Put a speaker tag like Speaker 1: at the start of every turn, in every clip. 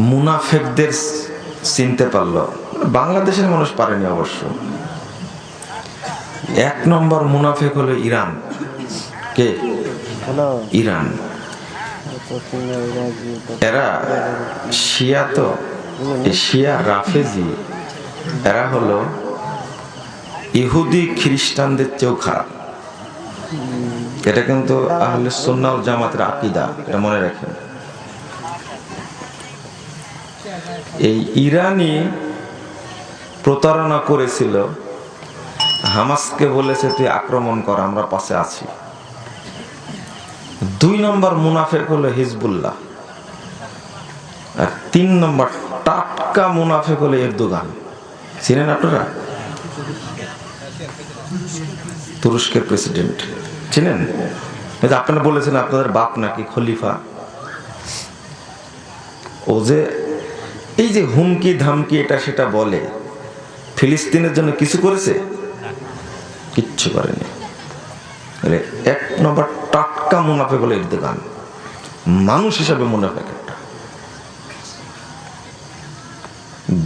Speaker 1: মুনাফেকদের চিনতে পারল। বাংলাদেশের মানুষ পারেনি অবশ্য। এক নম্বর মুনাফেক হলো ইরান। কে? ইরান। এরা শিয়া তো। শিয়া রাফেজি। এরা হলো ইহুদি খ্রিস্টানদের চেয়েও খারাপ। এটা কিন্তু আহলে সুন্নাল জামাতের আকিদা এটা মনে রাখেন। এই ইরানি প্রতারণা করেছিল। হামাসকে বলেছে, তুই আক্রমণ কর, আমরা পাশে আছি। দুই নম্বর মুনাফেক হলো হিজবুল্লাহ। আর তিন নম্বর টাটকা মুনাফেক হলো এরদোগান। চিনেন আপনারা? তুরস্কের প্রেসিডেন্ট। চিনেন? আপনারা বলেছেন আপনাদের বাপ নাকি খলিফা। ও যে এই যে হুমকি, ধামকি, এটা সেটা বলে। ফিলিস্তিনের জন্য কিছু করেছে? কিচ্ছু করেনি। এক নম্বর টাটকা মুনাফে বলে এরদোগান মানুষ হিসাবে মুনাফেক একটা।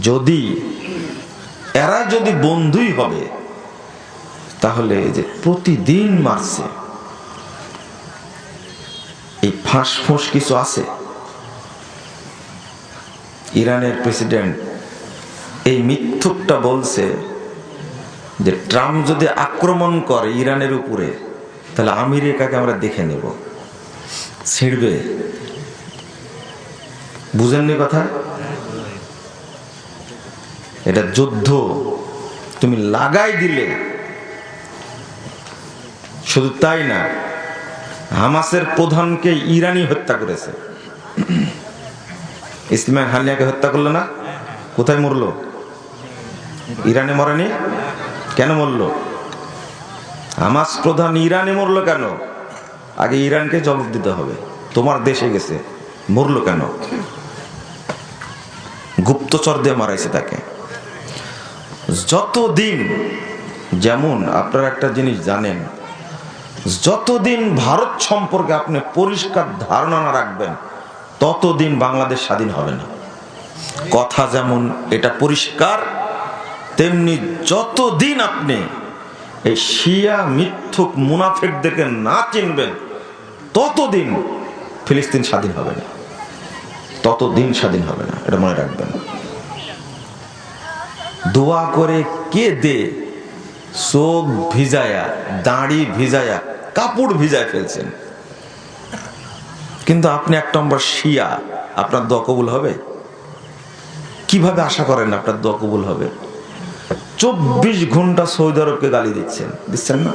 Speaker 1: যদি এরা যদি বন্ধুই হবে, তাহলে যে প্রতিদিন মারছে, এই ফাঁস ফোঁস কিছু আছে? ইরানের প্রেসিডেন্ট এই মিথ্যুকটা বলছে যে ট্রাম্প যদি আক্রমণ করে ইরানের উপরে, তাহলে আমেরিকাকে আমরা দেখে নেব। ছিঁড়বে। বুঝেননি কথা? এটা যুদ্ধ। তুমি লাগাই দিলে। শুধু তাই না, হামাসের প্রধানকে ইরানি হত্যা করেছে। ইসমাইল হানিয়াকে হত্যা করল না? কোথায় মরলো? ইরানে মরেনি? কেন মরলো? হামাস প্রধান ইরানে মরলো কেন? আগে ইরানকে জবাব দিতে হবে। তোমার দেশে গেছে। মরলো কেন? গুপ্তচর দিয়ে মারাইছে তাকে। যতদিন, যেমন আপনারা একটা জিনিস জানেন, যতদিন ভারত সম্পর্কে আপনি পরিষ্কার ধারণা না রাখবেন ততদিন বাংলাদেশ স্বাধীন হবে না। কথা যেমন এটা পরিষ্কার, তেমনি যতদিন আপনি এই শিয়া মিথ্যুক মুনাফেকদেরকে না চিনবেন, ততদিন ফিলিস্তিন স্বাধীন হবে না। ততদিন স্বাধীন হবে না, এটা মনে রাখবেন। দোয়া করে কে দে, চোখ ভিজায়া, দাড়ি ভিজায়া, কাপড় ভিজায় ফেলছেন। কিন্তু আপনি এক নম্বর শিয়া, আপনার দোয়া কবুল হবে? কীভাবে আশা করেন আপনার দোয়া কবুল হবে? চব্বিশ ঘণ্টা সৌদি আরবকে গালি দিচ্ছেন। দিচ্ছেন না?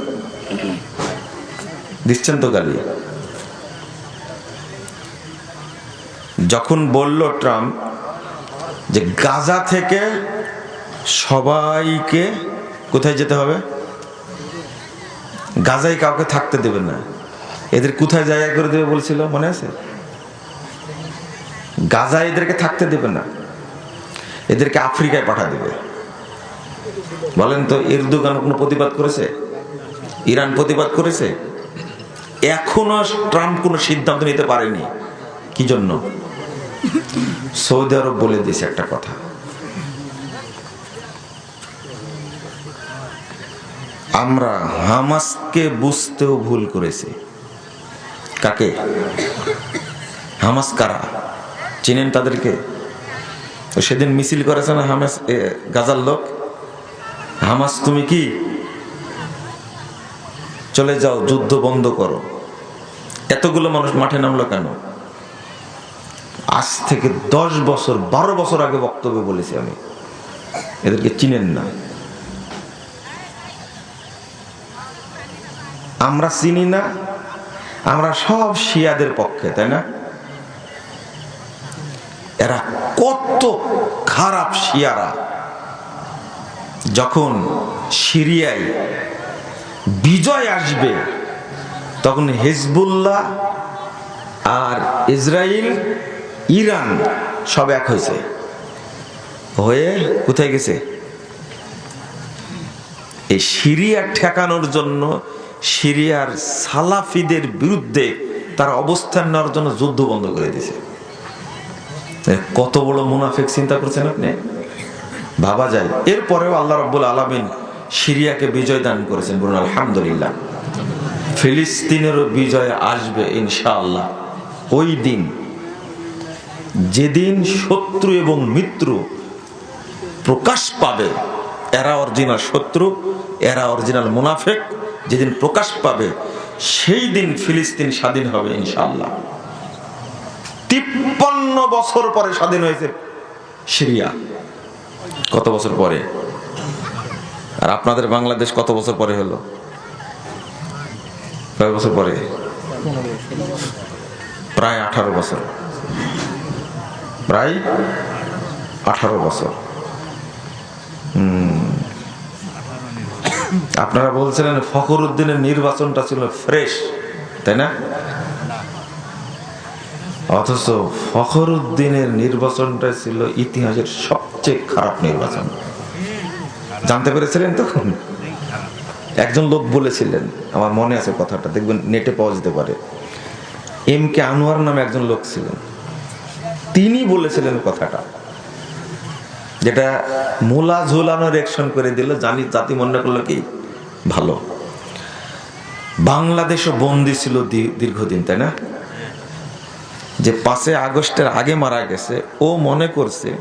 Speaker 1: দিচ্ছেন তো গালি। যখন বলল ট্রাম্প যে গাজা থেকে সবাইকে কোথায় যেতে হবে? গাজায় কাউকে থাকতে দেবে না। এদের কোথায় জায়গা করে দেবে বলছিল? মনে আছে? গাজা এদেরকে থাকতে দেবে না। এদেরকে আফ্রিকায় পাঠা দেবে। বলেন তো, এরদোগান কোনো প্রতিবাদ করেছে? ইরান প্রতিবাদ করেছে? এখনও ট্রাম্প কোনো সিদ্ধান্ত নিতে পারেনি। কি জন্য? সৌদি আরব বলে দিয়েছে একটা কথা। আমরা হামাসকে বুঝতেও ভুল করেছি। কাকে? হামাস কারা? চিনেন তাদেরকে? তো সেদিন মিছিল করেছে না হামাস গাজার লোক? হামাস, তুমি কি? চলে যাও, যুদ্ধ বন্ধ করো। এতগুলো মানুষ মাঠে নামলো কেন? আজ থেকে দশ বছর, বারো বছর আগে বক্তব্য বলেছি আমি। এদেরকে চিনেন না। আমরা চিনি না আমরা সব শিয়াদের পক্ষে, তাই না? এরা কত খারাপ শিয়ারা। যখন সিরিয়ায় বিজয় আসবে, তখন হেজবুল্লাহ আর ইসরায়েল ইরান সব এক হয়েছে। হয়ে কোথায় গেছে? এই সিরিয়া ঠেকানোর জন্য সিরিয়ার সালাফিদের বিরুদ্ধে তার অবস্থান নেওয়ার জন্য যুদ্ধ বন্ধ করে দিয়েছে। কত বড় মুনাফেক চিন্তা করছেন আপনি? ভাবা যায়। এরপরেও আল্লাহ রব্বুল আলমিন সিরিয়াকে বিজয় দান করেছেন বলুন, আলহামদুলিল্লাহ। ফিলিস্তিনেরও বিজয় আসবে ইনশাআল্লাহ। ওই দিন, যেদিন শত্রু এবং মিত্র প্রকাশ পাবে, এরা অরিজিনাল শত্রু, এরা অরিজিনাল মুনাফেক যেদিন প্রকাশ পাবে, সেই দিন ফিলিস্তিন স্বাধীন হবে ইনশাল্লাহ তিপ্পান্ন বছর পরে স্বাধীন হয়েছে সিরিয়া। কত বছর পরে? আর আপনাদের বাংলাদেশ কত বছর পরে হলো? কয় বছর পরে? প্রায় আঠারো বছর। প্রায় আঠারো বছর। হুম। আপনারা বলছিলেন ফখর উদ্দিনের নির্বাচনটা ছিল ফ্রেশ, তাই না? অথচ ফখর উদ্দিনের নির্বাচনটা ছিল ইতিহাসের সবচেয়ে খারাপ নির্বাচন। জানতে পেরেছিলেন তখন? একজন লোক বলেছিলেন, আমার মনে আছে কথাটা, দেখবেন নেটে পাওয়া যেতে পারে। এম কে আনোয়ার নামে একজন লোক ছিলেন। তিনি বলেছিলেন কথাটা, যেটা মোলা ঝোলানোর অ্যাকশন করে দিল, জানি জাতি মনে করল কি? ভালো। বাংলাদেশও বন্দি ছিল দীর্ঘদিন, তাই না? যে পাঁচে আগস্টের আগে মারা গেছে, ও মনে করছে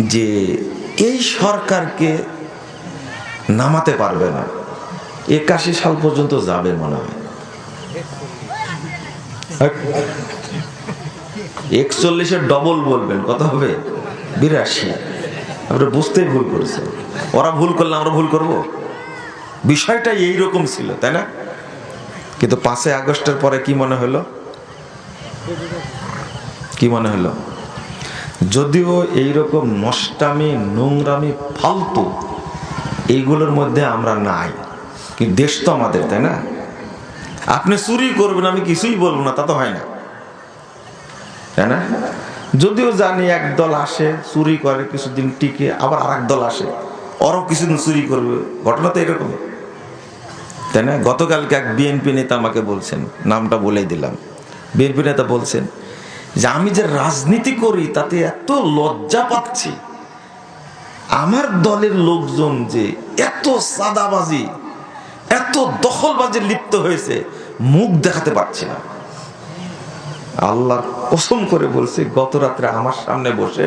Speaker 1: যে এই সরকারকে নামাতে পারবে না। একাশি সাল পর্যন্ত যাবে মনে হয়। একচল্লিশের ডবল বলবেন কত হবে? বিরাশি। আমরা বুঝতেই ভুল করেছে ওরা ভুল করলে আমরা ভুল করব? বিষয়টা এইরকম ছিল, তাই না? কিন্তু পাঁচই আগস্টের পরে কি মনে হলো? কি মনে হলো? যদিও এইরকম নষ্টামি নোংরামি, ফালতু, এইগুলোর মধ্যে আমরা নাই। কিন্তু দেশ তো আমাদের, তাই না? আপনি চুরি করবেন, আমি কিছুই বলব না, তা তো হয় না। তাই না? যদিও জানি এক দল আসে, চুরি করে, কিছুদিন টিকে, আবার আর দল আসে, ওরও কিছুদিন চুরি করবে, ঘটনা তো এরকম। তাই না? গতকালকে এক বিএনপি নেতা আমাকে বলছেন, নামটা বলেই দিলাম। বিএনপি নেতা বলছেন যে, আমি যে রাজনীতি করি, তাতে এত লজ্জা পাচ্ছি। আমার দলের লোকজন যে এত সাদাবাজি, এত দখলবাজি লিপ্ত হয়েছে, মুখ দেখাতে পারছি না। আল্লাহ কসম করে বলছে, গত রাত্রে আমার সামনে বসে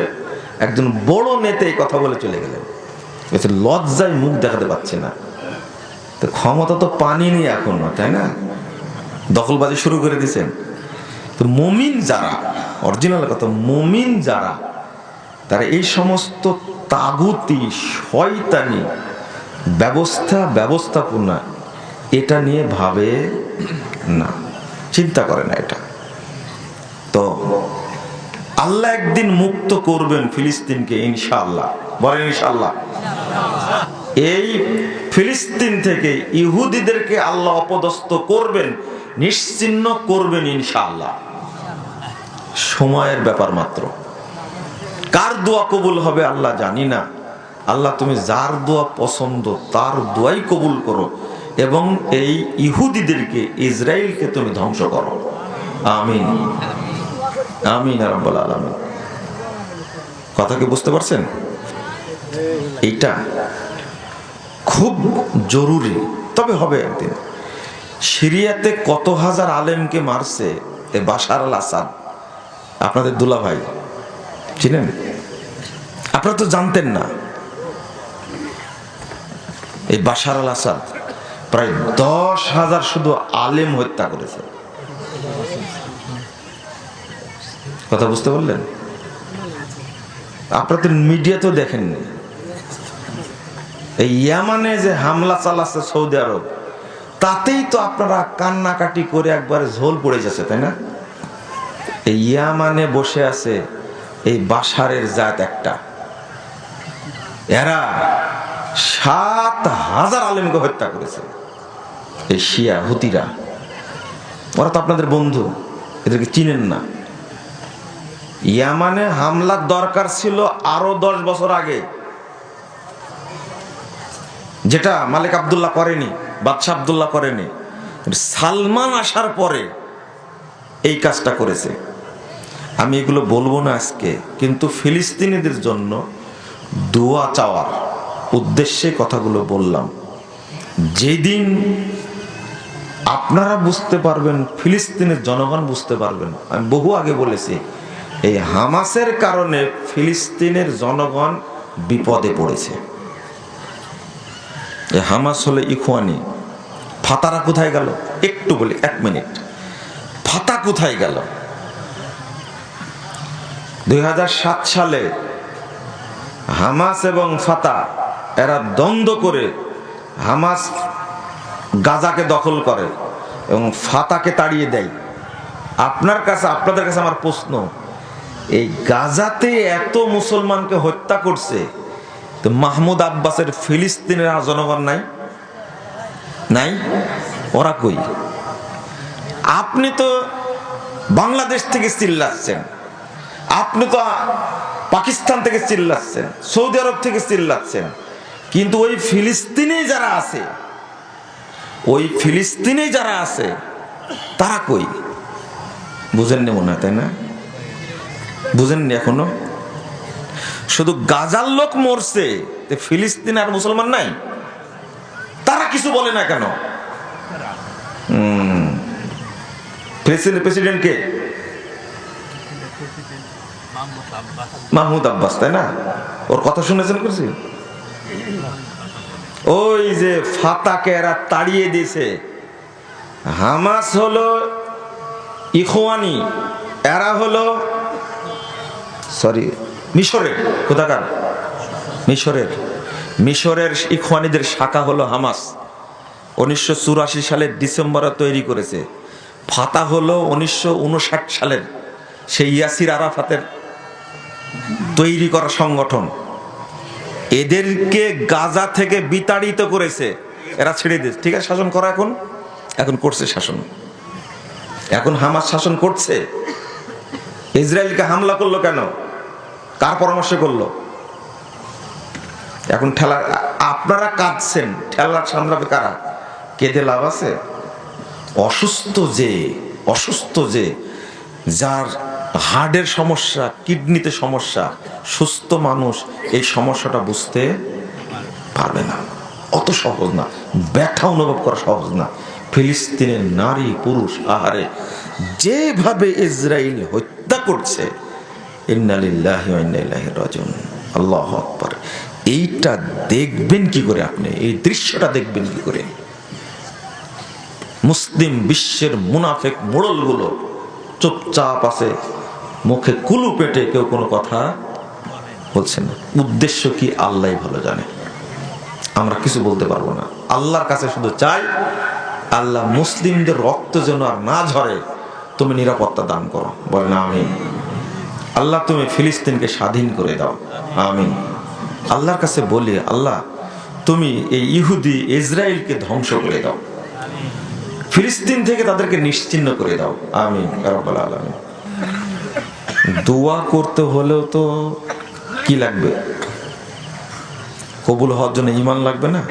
Speaker 1: একজন বড় নেতা এই কথা বলে চলে গেলেন। লজ্জায় মুখ দেখাতে পারছি না। তো ক্ষমতা তো পানি নেই এখনও, তাই না? দখলবাজি শুরু করে দিয়েছেন। তো মমিন যারা অরিজিনাল কথা, মমিন যারা, তারা এই সমস্ত তাগুতি, শয়তানি ব্যবস্থা, ব্যবস্থাপনা, এটা নিয়ে ভাবে না, চিন্তা করে না এটা। তো আল্লাহ একদিন মুক্ত করবেন ফিলিস্তিনকে ইনশাল্লাহ বলেন ইনশাআল্লাহ। এই ফিলিস্তিন থেকে ইহুদিদেরকে আল্লাহ অপদস্থ করবেন, নিশ্চিন্ন করবেন ইনশাআল্লাহ। সময়ের ব্যাপার মাত্র। কার দোয়া কবুল হবে আল্লাহ জানি না। আল্লাহ তুমি যার দোয়া পছন্দ, তার দোয়াই কবুল করো এবং এই ইহুদিদেরকে ইসরায়েলকে তুমি ধ্বংস করো। আমিন। আমিন আলামিন। কথা কি বুঝতে পারছেন? এইটা খুব জরুরি। তবে হবে একদিন। সিরিয়াতে কত হাজার আলেমকে মারছে এ বাশার আল আসাদ? আপনাদের দুলা ভাই চিনেন? আপনারা তো জানতেন না। এই বাশার আল আসাদ প্রায় দশ হাজার শুধু আলেম হত্যা করেছে। কথা বুঝতে পারলেন? আপনাদের মিডিয়া তো দেখেননি। এই ইয়ামানে যে হামলা চালাচ্ছে সৌদি আরব, তাতেই তো আপনারা কান্নাকাটি করে একবারে ঝোল পড়ে যাচ্ছে, তাই না? এই ইয়ামানে বসে আছে এই বাসারের জাত একটা। এরা সাত হাজার আলেমকে হত্যা করেছে, এই শিয়া, হুতিরা। ওরা তো আপনাদের বন্ধু, এদেরকে চিনেন না। ইয়ামানে হামলার দরকার ছিল আরও দশ বছর আগে। যেটা মালিক আবদুল্লাহ করেনি, বাদশাহ আবদুল্লাহ করেনি সালমান আসার পরে এই কাজটা করেছে। আমি এগুলো বলব না আজকে, কিন্তু ফিলিস্তিনিদের জন্য দোয়া চাওয়ার উদ্দেশ্যে কথাগুলো বললাম। যেদিন আপনারা বুঝতে পারবেন, ফিলিস্তিনের জনগণ বুঝতে পারবেন, আমি বহু আগে বলেছি, এই হামাসের কারণে ফিলিস্তিনের জনগণ বিপদে পড়েছে। এই হামাস হলে ইখওয়ানি। ফাতারা কোথায় গেল? একটু বলি, এক মিনিট। ফাতা কোথায় গেল? দুই হাজার সাত সালে হামাস এবং ফাতা, এরা দ্বন্দ্ব করে হামাস গাজাকে দখল করে এবং ফাতাকে তাড়িয়ে দেয়। আপনার কাছে, আপনাদের কাছে আমার প্রশ্ন, এই গাজাতে এত মুসলমানকে হত্যা করছে তো মাহমুদ আব্বাসের ফিলিস্তিনের আর জনগণ নাই? নাই? ওরা কই? আপনি তো বাংলাদেশ থেকে চিল্লাচ্ছেন। আপনি তো পাকিস্তান থেকে চিল্লাচ্ছেন, সৌদি আরব থেকে চিল্লাচ্ছেন। কিন্তু ওই ফিলিস্তিনে যারা আছে, ওই ফিলিস্তিনে যারা আছে, তারা কই? বুঝেননি মনে হয়, তাই না? বুঝেননি এখনও? শুধু গাজার লোক মরছে ফিলিস্তিন আর মুসলমান নাই? তারা কিছু বলে না কেন? প্রেসিডেন্ট কে? মাহমুদ আব্বাস, তাই না? ওর কথা শুনেছেন করছি ওই যে ফাতাকে এরা তাড়িয়ে দিয়েছে। হামাস হলো ইখওয়ানি, এরা হলো, সরি মিশরের, কোথাকার? মিশরের। মিশরের ইখওয়ানিদের শাখা হলো হামাস। উনিশশো চুরাশি সালের ডিসেম্বরে তৈরি করেছে। ফাতা হলো উনিশশো উনষাট সালের সেই ইয়াসির আরাফাতের তৈরি করা সংগঠন। এদেরকে গাজা থেকে বিতাড়িত করেছে। এরা ছেড়ে দিয়েছে। ঠিক আছে, শাসন করা এখন। এখন করছে শাসন। এখন হামাস শাসন করছে। ইসরায়েলকে হামলা করল কেন? কার পরামর্শ করল? এখন ঠেলা, আপনারা কাঁদছেন ঠেলার সামলাবে কারা? কেঁদে লাভ আছে? অসুস্থ যে অসুস্থ যে, যার হার্টের সমস্যা, কিডনিতে সমস্যা, সুস্থ মানুষ এই সমস্যাটা বুঝতে পারবে না। অত সহজ না। ব্যথা অনুভব করা সহজ না। ফিলিস্তিনের নারী, পুরুষ, আহারে, যেভাবে ইসরায়েল হত্যা করছে আল্লাহ আকবার। এইটা দেখবেন কি করে আপনি? এই দৃশ্যটা দেখবেন কি করে? মুসলিম বিশ্বের মুনাফেক মোড়লগুলো চুপচাপ আছে, মুখে কুলু পেটে কেউ কোনো কথা বলছে না। উদ্দেশ্য কি? আল্লাহ ভালো জানে। আমরা কিছু বলতে পারব না। আল্লাহর কাছে শুধু চাই, আল্লাহ মুসলিমদের রক্ত যেন আর না ঝরে, তুমি নিরাপত্তা দান করো। বলে না আমি আল্লাহ তুমি ফিলিস্তিনকে স্বাধীন করে দাও। আমিন। আল্লাহর কাছে বলি, আল্লাহ, তুমি এই ইহুদি ইসরায়েলকে ধ্বংস করে দাও। ফিলিস্তিন থেকে তাদেরকে নিশ্চিন্ন করে দাও। আলামিন। দোয়া করতে হলেও তো কি লাগবে? কবুল হওয়ার জন্য ইমান লাগবে না?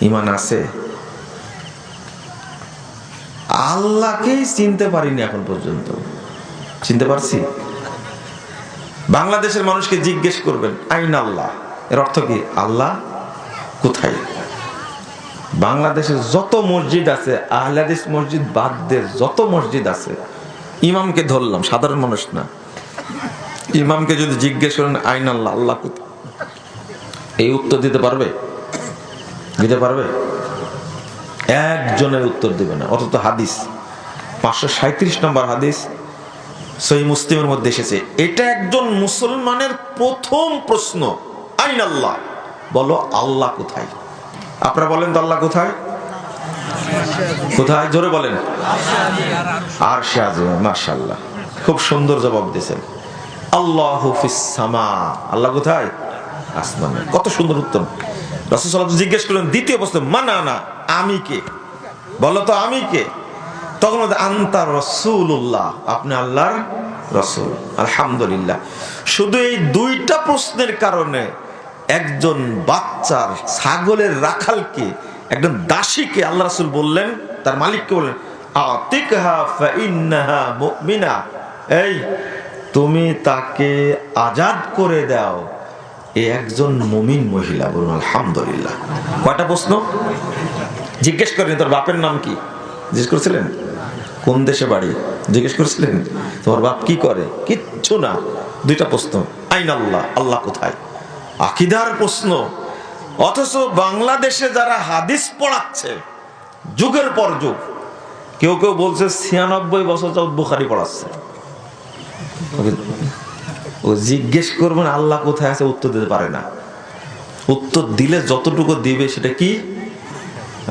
Speaker 1: ইমান আছে। আল্লাহকেই চিনতে পারিনি এখন পর্যন্ত। চিনতে পারছি? বাংলাদেশের মানুষকে জিজ্ঞেস করবেন, আইন আল্লাহ? এর অর্থ কি? আল্লাহ কোথায়? বাংলাদেশের যত মসজিদ আছে আহলাদিস মসজিদ বাদ দিয়ে যত মসজিদ আছে, ইমামকে ধরলাম, সাধারণ মানুষ না। ইমামকে যদি জিজ্ঞেস করেন, আইন আল্লাহ আল্লাহ কোথায়? এই উত্তর দিতে পারবে? দিতে পারবে? একজনের উত্তর দিবে না, অথচ হাদিস, পাঁচশো সাঁত্রিশ নম্বর হাদিস সহি মুসলিমের মধ্যে এসেছে। এটা একজন মুসলমানের প্রথম প্রশ্ন। আইন আল্লাহ। বলো, আল্লাহ কোথায়? আপনারা বলেন তো আল্লাহ কোথায়? কোথায়? জোরে বলেন। আর শাহজে মার্শাল্লাহ খুব সুন্দর জবাব দিয়েছেন। আল্লাহ সামা। আল্লাহ কোথায়? আসমানে। কত সুন্দর উত্তম রসুল জিজ্ঞেস করলেন, দ্বিতীয় প্রশ্ন মানা না আমি কে? বলো তো, আমি কে? তখন আন্তা রসুল্লাহ আপনি আল্লাহর রসুল। আলহামদুলিল্লাহ। শুধু এই দুইটা প্রশ্নের কারণে একজন বাচ্চার ছাগলের রাখালকে, একজন দাসীকে আল্লাহ রাসুল বললেন, তার মালিককে বললেন এই, তুমি তাকে আজাদ করে দাও। এ একজন মুমিন মহিলা, বলুন, আলহামদুলিল্লাহ। কয়টা প্রশ্ন? জিজ্ঞেস করেন, তোর বাপের নাম কি? জিজ্ঞেস করেছিলেন? কোন দেশে বাড়ি? জিজ্ঞেস করেছিলেন? তোমার বাপ কি করে? কিচ্ছু না। দুইটা প্রশ্ন। আইন আল্লাহ আল্লাহ কোথায়? আকিদার প্রশ্ন। অথচ বাংলাদেশে যারা হাদিস পড়াচ্ছে, যুগের পর যুগ, কেউ কেউ বলছে ছিয়ানব্বই বছর যাবত বুখারি পড়াচ্ছে। ও জিজ্ঞেস করবেন, আল্লাহ কোথায় আছে? উত্তর দিতে পারে না। উত্তর দিলে যতটুকু দিবে সেটা কি?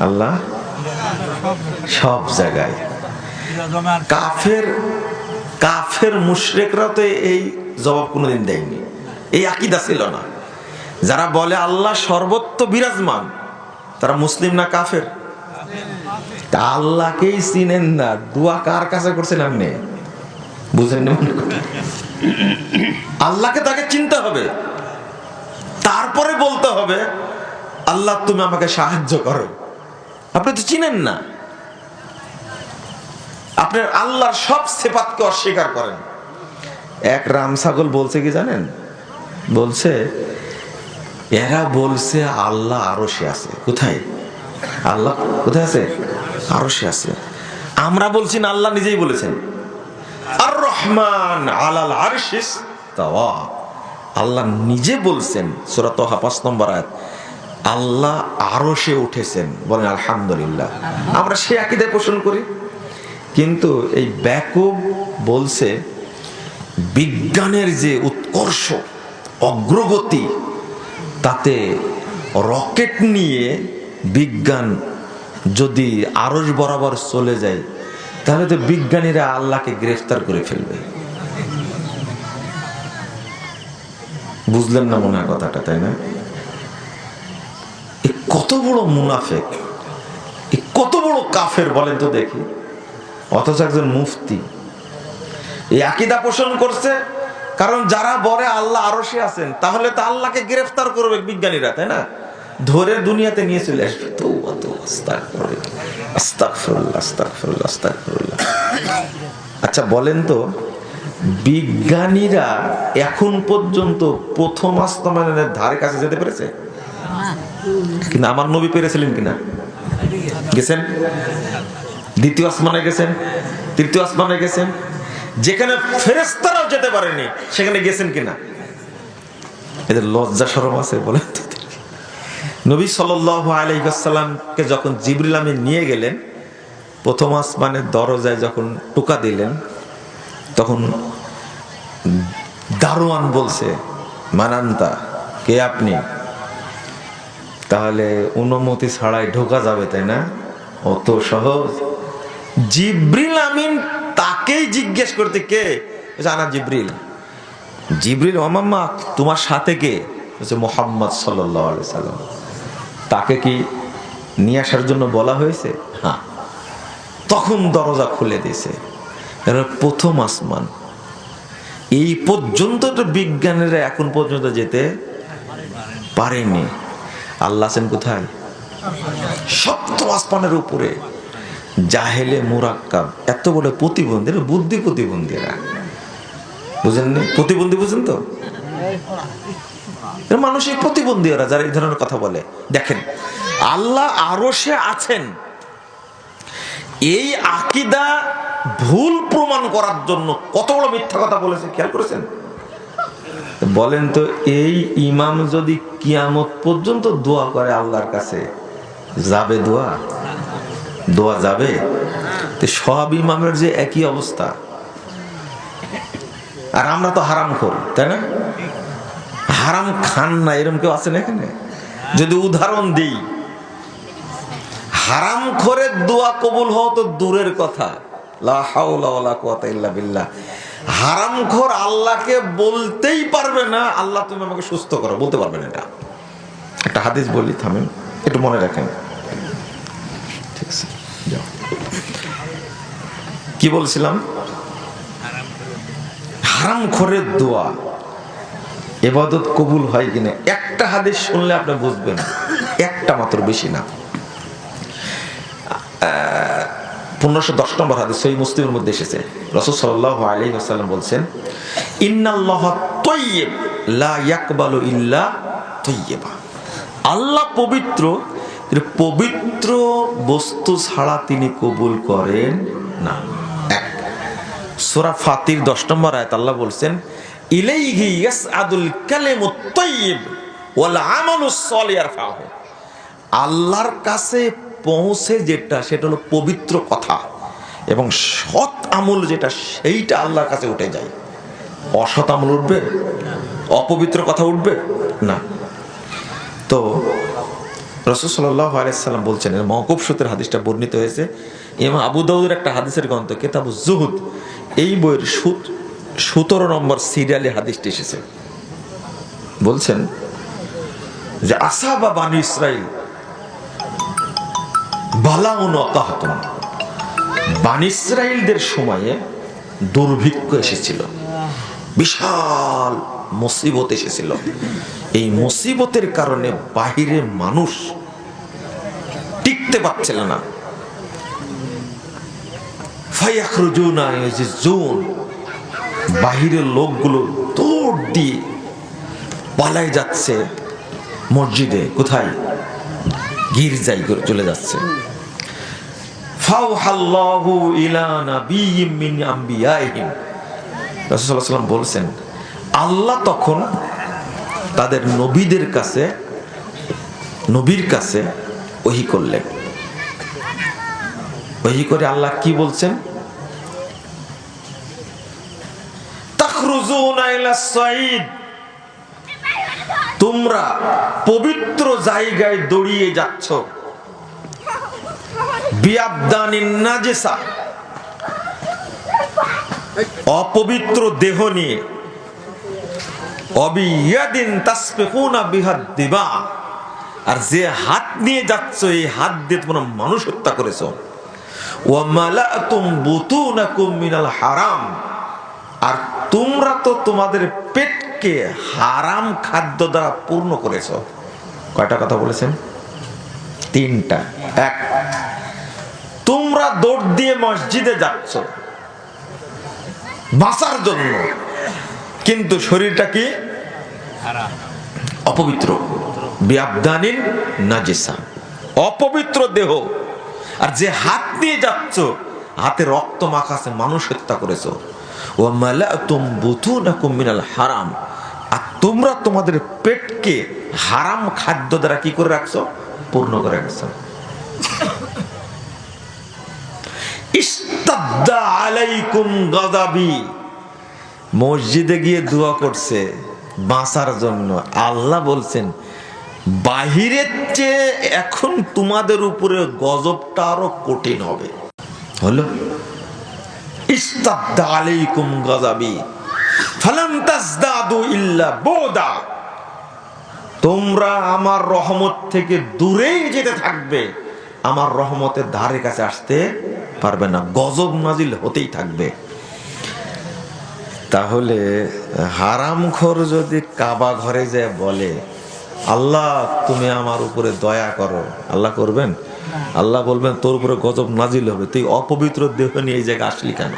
Speaker 1: আল্লাহ সব জায়গায়। কাফের কাফের মুশরেকরা তো এই জবাব কোনোদিন দেয়নি। এই আকিদা ছিল না। যারা বলে আল্লাহ সর্বত্র বিরাজমান, তারা মুসলিম না কাফের? তা আল্লাহকেই চিনেন না। দোয়া কার কাছে করছেন আপনি? বুঝেন আল্লাহকে তাকে চিনতে হবে। তারপরে বলতে হবে, আল্লাহ তুমি আমাকে সাহায্য করো। আপনি তো চিনেন না। আপনার আল্লাহর সব সেপাতকে অস্বীকার করেন। এক রাম ছাগল বলছে কি জানেন? বলছে, এরা বলছে আল্লাহ আরও সে আছে। কোথায়? আল্লাহ কোথায় আছে? আরও সে আছে। আমরা বলছি না, আল্লাহ নিজেই বলেছেন। আর রহমান আলাল আরশিস আল্লাহ নিজে বলছেন, সূরা তোহা পাঁচ নম্বর আয়াত, আল্লাহ আরও সে উঠেছেন। বলেন, আলহামদুলিল্লাহ। আমরা সে আকিদায় পোষণ করি। কিন্তু এই ব্যাকুব বলছে, বিজ্ঞানের যে উৎকর্ষ, অগ্রগতি, তাতে রকেট নিয়ে বিজ্ঞান যদি আরস বরাবর চলে যায়, তাহলে তো বিজ্ঞানীরা আল্লাহকে গ্রেফতার করে ফেলবে। বুঝলেন না মনে হয় কথাটা, তাই না? কত বড় মুনাফেক কত বড় কাফের বলেন তো দেখি। অথচ একজন মুফতি। এই আকিদা পোষণ করছে কারণ যারা বলে আল্লাহ আরও সে আছেন তাহলে তো আল্লাহকে গ্রেফতার করবে বিজ্ঞানীরা তাই না? ধরে দুনিয়াতে নিয়ে চলে আসবে। তো অত আচ্ছা বলেন তো বিজ্ঞানীরা এখন পর্যন্ত প্রথম আস্তমানের ধারে কাছে যেতে পেরেছে? কিন্তু আমার নবী পেরেছিলেন কিনা? গেছেন? দ্বিতীয় আসমানে গেছেন, তৃতীয় আসমানে গেছেন। যেখানে ফেরেস্তারাও যেতে পারেনি, সেখানে গেছেন কিনা? এদের লজ্জা সরম আছে দেখি। নবী সাল্লামকে যখন জিবরিল আমিন নিয়ে গেলেন, প্রথম আসমানের দরজায় যখন টোকা দিলেন, তখন দারোয়ান বলছে, মানান্তা, কে আপনি? তাহলে অনুমতি ছাড়াই ঢোকা যাবে, তাই না? অত সহজ। জিব্রিল আমিন তাকেই জিজ্ঞেস করতে কে? জানা জিব্রিল। জিব্রিল, ওমাম্মা, তোমার সাথে কে? হচ্ছে মোহাম্মদ সাল্লাম। তাকে কি নিয়ে আসার জন্য বলা হয়েছে? হ্যাঁ। তখন দরজা খুলে দিয়েছে। প্রথম আসমান। এই পর্যন্ত তো বিজ্ঞানীরা এখন পর্যন্ত যেতে পারেনি। আল্লাহ আছেন কোথায়? সপ্তম আসমানের উপরে। জাহেলে মুরাক্কাব। এত বড় প্রতিবন্ধী বুদ্ধি প্রতিবন্ধীরা। বুঝেননি প্রতিবন্ধী বুঝেন তো? মানসিক প্রতিবন্ধী ওরা যারা এই ধরনের কথা বলে। দেখেন, আল্লাহ আরও সে আছেন। এই আকিদা ভুল প্রমাণ করার জন্য কত বড় মিথ্যা কথা বলেছে, খেয়াল করেছেন? বলেন তো, এই ইমাম যদি কিয়ামত পর্যন্ত দোয়া করে আল্লাহর কাছে, যাবে দোয়া? দোয়া যাবে? তো সব ইমামের যে একই অবস্থা। আর আমরা তো হারাম খোর, তাই না? হারাম খান না, এরম কেউ আছেন এখানে? যদি উদাহরণ দিই, হারাম খোরের দোয়া কবুল হওয়া তো দূরের কথা। লা হাওলা ওয়ালা কুওয়াতা ইল্লা বিল্লাহ। হারাম আল্লাহকে বলতেই পারবে না, আল্লাহ তুমি আমাকে সুস্থ করো, বলতে পারবে না এটা। একটা হাদিস বলি, থামেন, একটু মনে রাখেন। ঠিক আছে। কি বলছিলাম? হারাম খোরের দোয়া। এবাদত কবুল হয় কিনা? একটা হাদিস শুনলে আপনি বুঝবেন। একটা মাত্র বেশি না। পনেরোশো দশ নম্বর হাদিস সহি মুসলিমের মধ্যে এসেছে। রসুল সাল্লাহ আলী আসাল্লাম বলছেন, ইন্নাল্লাহ তৈয়েব লা ইয়াকবালু ইল্লা তৈয়েবা। আল্লাহ পবিত্র পবিত্র বস্তু ছাড়া তিনি কবুল করেন না। এক। সূরা ফাতির দশ নম্বর আয়াত আল্লাহ বলছেন, ইলাইহি ইয়াসআদুল কালিমুত তাইয়্যিব ওয়াল আমালুস সালিহ ইয়ারফাহু আল্লাহর কাছে পৌঁছে যেটা, সেটা হলো পবিত্র কথা এবং সৎ আমল যেটা, সেইটা আল্লাহর কাছে উঠে যায়। অসৎ আমল উঠবে? অপবিত্র কথা উঠবে? না। তো রসুল সাল্লাহ আলাইসাল্লাম বলছেন মহকুব সুতের হাদিসটা বর্ণিত হয়েছে এমা আবু দাউদের একটা হাদিসের গ্রন্থ কেতাবু জুহুদ এই বইয়ের সুত, সতেরো নম্বর সিরিয়ালে হাদিসটি এসেছে। বলছেন যে আসা বা বানু ইসরাইল, বালাউন বান ইসরাইলদের সময়ে দুর্ভিক্ষ এসেছিল, বিশাল মুসিবত এসেছিল। এই মুসিবতের কারণে বাহিরে মানুষ টিকতে পারছিল না। বাহিরের লোকগুলো দৌড় দিয়ে পালাই যাচ্ছে মসজিদে, কোথায়? গির্জায় করে চলে যাচ্ছে। বলছেন, আল্লাহ তখন তাদের নবীদের কাছে, নবীর কাছে ওহি করলেন। ওহি করে আল্লাহ কি বলছেন? তোমরা পবিত্র জায়গায় দৌড়িয়ে যাচ্ছ। অপবিত্র দেহ নিয়ে। অবিয়াদিন তাসফিকুনা বিহাদ আর যে হাত নিয়ে যাচ্ছ, এই হাত দিয়ে তোমরা মানুষ হত্যা করেছ। মিনাল হারাম। আর তোমরা তো তোমাদের পেটকে হারাম খাদ্য দ্বারা পূর্ণ করেছ। কয়টা কথা বলেছেন? তিনটা। এক, তোমরা দৌড় দিয়ে মসজিদে যাচ্ছ। বাঁচার জন্য। কিন্তু শরীরটা কি? অপবিত্র। বিয়াবদানিন নাজেসা। অপবিত্র দেহ। আর যে হাত নিয়ে যাচ্ছ হাতে রক্ত মাখাছে মানুষ হত্যা করেছ। ও মালাতুম বুতুনাকুম মিনাল হারাম। আর তোমরা তোমাদের পেটকে হারাম খাদ্য দ্বারা কি করে রাখছো? পূর্ণ করে রাখছো। ইস্তাদ্দা আলাইকুম গাদাবি মসজিদে গিয়ে দোয়া করছে বাঁচার জন্য। আল্লাহ বলছেন, বাহিরের চেয়ে এখন তোমাদের উপরে গজবটা আরও কঠিন হবে। হলো তোমরা আমার রহমত থেকে দূরেই যেতে থাকবে, আমার রহমতের ধারে কাছে আসতে পারবে না, গজব নাজিল হতেই থাকবে। তাহলে হারাম খোর যদি কাবা ঘরে যে বলে আল্লাহ তুমি আমার উপরে দয়া করো। আল্লাহ করবেন? আল্লাহ বলবেন তোর উপরে গজব নাজিল হবে। তুই অপবিত্র দেহ নিয়ে এই জায়গায় আসলি কেন?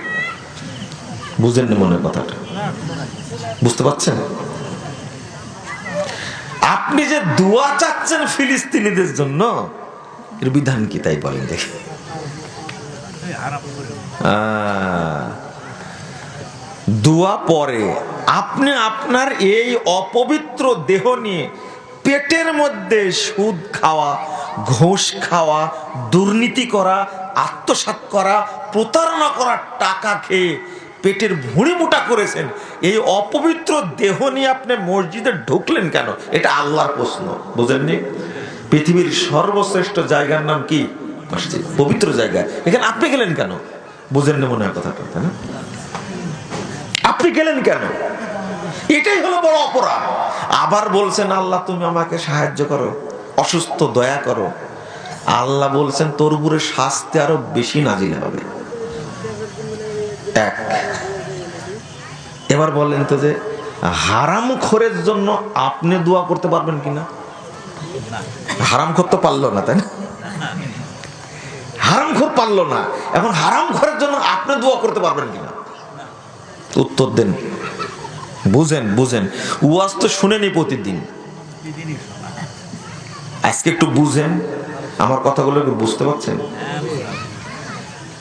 Speaker 1: বুঝেননি মনে হয় কথাটা? বুঝতে পারছেন? আপনি যে দোয়া চাচ্ছেন ফিলিস্তিনিদের জন্য এর বিধান কি তাই বলেন দেখি। আহ, দোয়া পরে আপনি আপনার এই অপবিত্র দেহ নিয়ে পেটের মধ্যে সুদ খাওয়া, ঘুষ খাওয়া, দুর্নীতি করা, আত্মসাৎ করা, প্রতারণা করা টাকা খেয়ে পেটের ভুঁড়ি মোটা করেছেন, এই অপবিত্র দেহ নিয়ে আপনি মসজিদে ঢুকলেন কেন? এটা আল্লাহর প্রশ্ন, বুঝেননি? পৃথিবীর সর্বশ্রেষ্ঠ জায়গার নাম কি? মসজিদ, পবিত্র জায়গা। এখানে আপনি গেলেন কেন? বুঝেননি মনে হয় কথাটা, তাই না? আপনি গেলেন কেন? এটাই হলো বড় অপরাধ। আবার বলছেন, আল্লাহ, তুমি আমাকে সাহায্য করো, অসুস্থ, দয়া করো। আল্লাহ বলছেন, তোর উপরে শাস্তি আরও বেশি নাজিল হবে। এক। এবার বলেন তো যে, হারাম খোরের জন্য আপনি দোয়া করতে পারবেন কিনা হারাম খোর তো পারল না, তাই না? হারামখোর পারল না। এখন হারামখোরের জন্য আপনি দোয়া করতে পারবেন কিনা উত্তর দেন। বুঝেন বুঝেন। ওয়াজ তো শুনেনি প্রতিদিন। আজকে একটু বুঝেন, আমার কথাগুলো বুঝতে পারছেন?